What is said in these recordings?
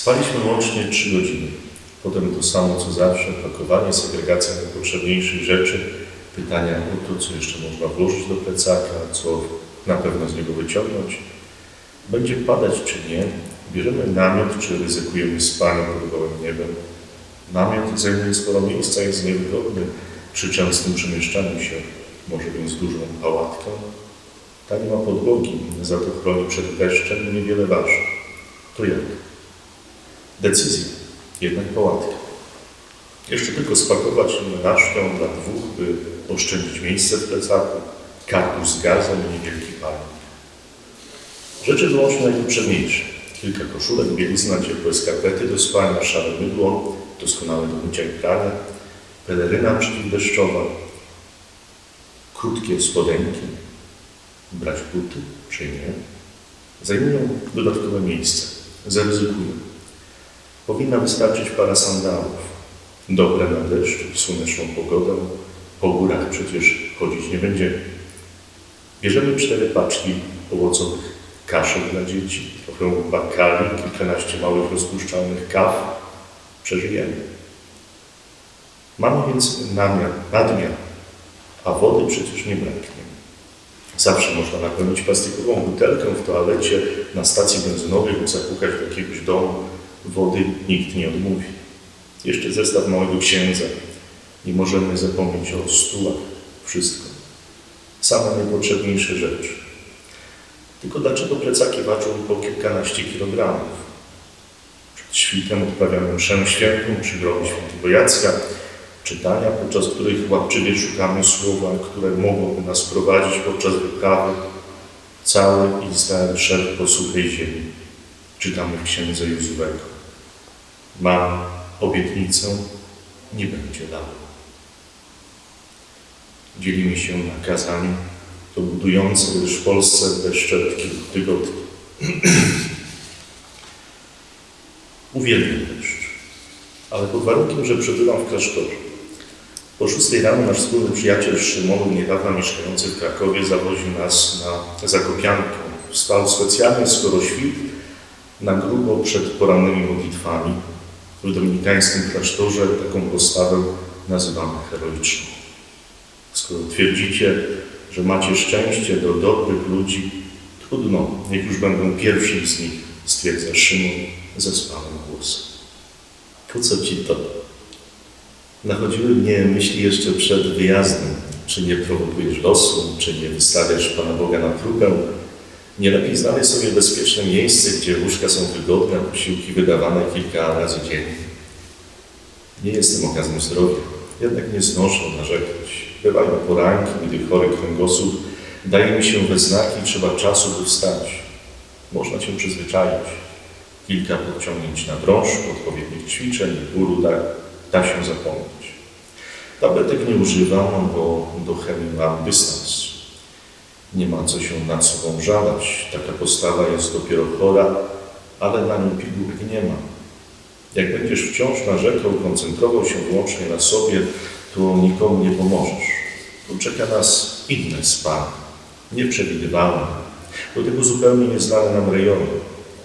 Spaliśmy łącznie 3 godziny. Potem to samo co zawsze, pakowanie, segregacja najpotrzebniejszych rzeczy, pytania o to, co jeszcze można włożyć do plecaka, co na pewno z niego wyciągnąć. Będzie padać czy nie, bierzemy namiot, czy ryzykujemy spanie pod gołym niebem. Namiot zajmuje sporo miejsca, jest niewygodny przy częstym przemieszczaniu się, może więc dużą pałatkę. Ta nie ma podłogi, za to chroni przed deszczem niewiele waży. To jak? Decyzja, jednak pałatkę. Jeszcze tylko spakować naszkę dla dwóch, by oszczędzić miejsce w plecaku, karku z gazem i niewielki palnik. Rzeczy wyłącznie najpotrzebniejsze. Kilka koszulek, bielizna, ciepłe skarpety do spania, szare mydło, doskonałe do mycia i prania, peleryna przeciwdeszczowa, krótkie spodenki, brać buty, czy nie. Zajmują dodatkowe miejsce. Zaryzykuję. Powinna wystarczyć para sandałów. Dobre na deszcz słoneczną pogodę. Po górach przecież chodzić nie będziemy. Bierzemy cztery paczki owocowych kaszek dla dzieci, trochę bakali, kilkanaście małych rozpuszczalnych kaw. Przeżyjemy. Mamy więc namiar, nadmiar, a wody przecież nie braknie. Zawsze można napełnić plastikową butelkę w toalecie, na stacji benzynowej lub zapukać do jakiegoś domu. Wody nikt nie odmówi. Jeszcze zestaw małego księdza. Nie możemy zapomnieć o stułach. Wszystko. Same najpotrzebniejsze rzeczy. Tylko dlaczego plecaki ważą po kilkanaście kilogramów? Przed świtem odprawiamy mszę świętą przy grobie świętego Jacka, czytania, podczas których łapczywie szukamy słowa, które mogłoby nas prowadzić podczas wyprawy. Cały Izrael szedł po suchej ziemi. Czytamy w księdze Józefego. Mam obietnicę, nie będzie lało. Dzielimy się na kazaniu, to budujące, gdyż w Polsce deszcze kilku tygodni. Uwielbiam deszcz, ale pod warunkiem, że przebywam w klasztorze. Po szóstej rano nasz wspólny przyjaciel Szymon, niedawno mieszkający w Krakowie, zawoził nas na Zakopiankę. Wstał specjalnie, skoro świt, na grubo przed porannymi modlitwami. W dominikańskim klasztorze taką postawę nazywamy heroiczną. Skoro twierdzicie, że macie szczęście do dobrych ludzi, trudno, niech już będę pierwszym z nich, stwierdza Szymon ze spałym głosem. Po co ci to? Nachodziły mnie myśli jeszcze przed wyjazdem. Czy nie prowokujesz losu, czy nie wystawiasz Pana Boga na próbę? Nie lepiej znaleźć sobie bezpieczne miejsce, gdzie łóżka są wygodne, posiłki wydawane kilka razy dziennie. Nie jestem okazem zdrowia, jednak nie znoszę narzekać. Bywają poranki, gdy chory kręgosłup daje mi się we znaki i trzeba czasu, by wstać. Można się przyzwyczaić. Kilka podciągnięć na drążku, odpowiednich ćwiczeń bólu da, da się zapomnieć. Tabletek nie używam, bo do chemii mam dystans. Nie ma co się nad sobą żalać. Taka postawa jest dopiero chora, ale na nią pigułek nie ma. Jak będziesz wciąż narzekał, koncentrował się wyłącznie na sobie, to nikomu nie pomożesz. Tu czeka nas inne spanie, nieprzewidywalne, do tego zupełnie nieznane nam rejony.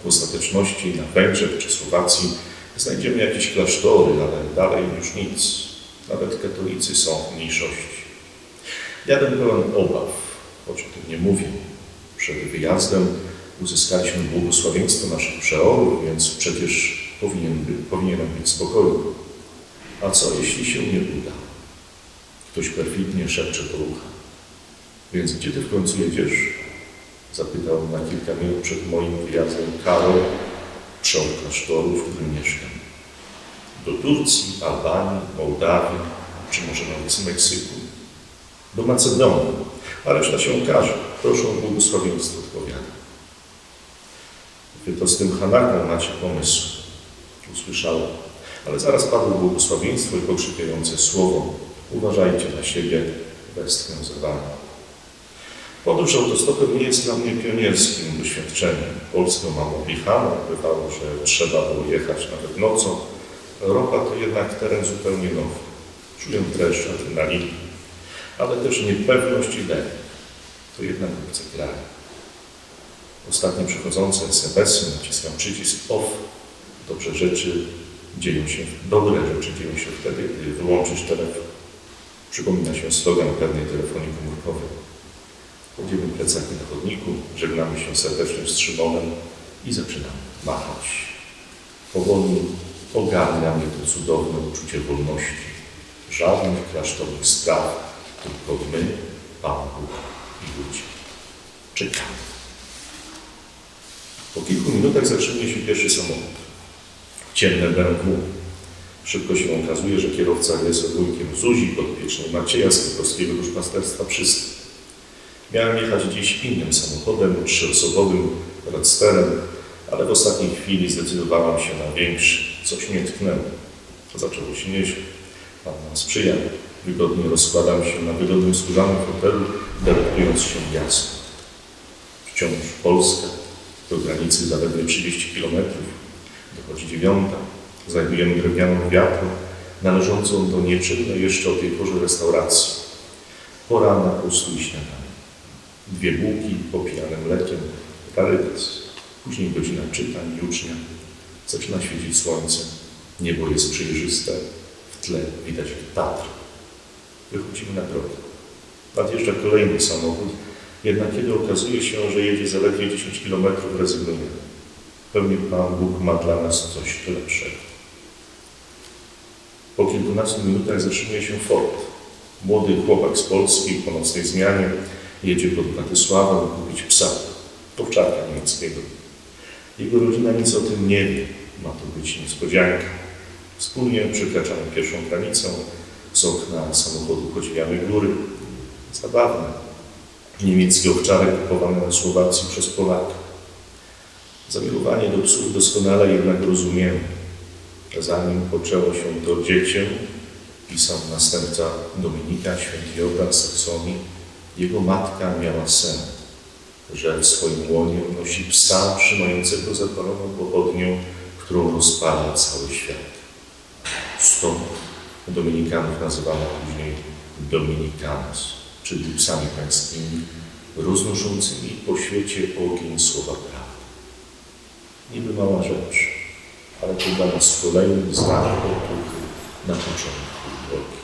W ostateczności na Węgrzech czy Słowacji znajdziemy jakieś klasztory, ale dalej już nic. Nawet katolicy są w mniejszości. Jadę pełen obaw, choć o tym nie mówię. Przed wyjazdem uzyskaliśmy błogosławieństwo naszych przeorów, więc przecież powinien powinienem być spokoju. A co jeśli się nie uda? Ktoś perfidnie szepcze do ucha. Więc gdzie ty w końcu jedziesz? Zapytał na kilka minut przed moim wyjazdem Karol, przeor klasztoru, w którym mieszkam. Do Turcji, Albanii, Mołdawii, czy może nawet z Meksyku? Do Macedonii, a reszta się okaże. Proszę o błogosławieństwo, odpowiada. Wy to z tym Hanaką macie pomysł. Usłyszałem. Ale zaraz padło błogosławieństwo i pokrzypiające słowo. Uważajcie na siebie, westchnę za wami. Podróż autostopem nie jest dla mnie pionierskim doświadczeniem. Polskę mam objechane, bywało, że trzeba było jechać nawet nocą. Europa to jednak teren zupełnie nowy. Czuję dreszcz adrenaliny, ale też niepewność i lęk. To jednak obce kraje. Ostatnie przychodzące SMS-y naciskam przycisk OFF. Dobrze rzeczy dzieją się, dobre rzeczy dzieją się wtedy, gdy wyłączysz telefon. Przypomina się slogan pewnej telefonii komórkowej. Kładziemy plecaki na chodniku, żegnamy się serdecznie z Szymonem i zaczynamy machać. Powoli ogarnia mnie to cudowne uczucie wolności. Żadnych klasztornych spraw, tylko my, Pan Bóg i ludzie. Czekamy. Po kilku minutach zatrzymuje się pierwszy samochód. Ciemne BMW. Szybko się okazuje, że kierowca jest wujkiem Zuzi, podpiecznej Macieja z Krakowskiego Duszpasterstwa Przysty. Miałem jechać dziś innym samochodem, trzyosobowym Roadsterem, ale w ostatniej chwili zdecydowałam się na większy. Coś mnie tknęło. Zaczęło się nieźle. Pan nam sprzyja. Wygodnie rozkładam się na wygodnym skórzanym fotelu, delektując się miastem. Wciąż Polska. Do granicy zaledwie 30 kilometrów. Dochodzi dziewiąta. Znajdujemy drewnianą wiatr należącą do nieczynnej jeszcze o tej porze restauracji. Pora na postój śniadania. Dwie bułki popijane mlekiem, rarytas. Później godzina czytań i ucznia. Zaczyna świecić słońce. Niebo jest przejrzyste. W tle widać Tatr. Wychodzimy na drogę. Nadjeżdża kolejny samochód, jednak kiedy okazuje się, że jedzie zaledwie 10 kilometrów, rezygnuje. Pewnie Pan Bóg ma dla nas coś lepszego. Po kilkunastu minutach zatrzymuje się Ford. Młody chłopak z Polski po nocnej zmianie jedzie pod Bratysławę kupić psa, owczarka niemieckiego. Jego rodzina nic o tym nie wie. Ma to być niespodzianka. Wspólnie przekraczamy pierwszą granicę. Z okna samochodu podziwiamy góry. Zabawne. Niemiecki owczarek kupowany na Słowacji przez Polaka. Zamiłowanie do psów doskonale jednak rozumiemy. Zanim poczęło się to dziecię, pisał następca Dominika, święty Jordan z Saksonii, jego matka miała sen, że w swoim łonie nosi psa trzymającego zapaloną pochodnią, którą rozpala cały świat. Stąd Dominikanów nazywano później Dominikanus, czyli psami pańskimi, roznoszącymi po świecie ogień słowa prawdy. Niby mała rzecz, ale to dla nas kolejny znak otuchy na początku drogi.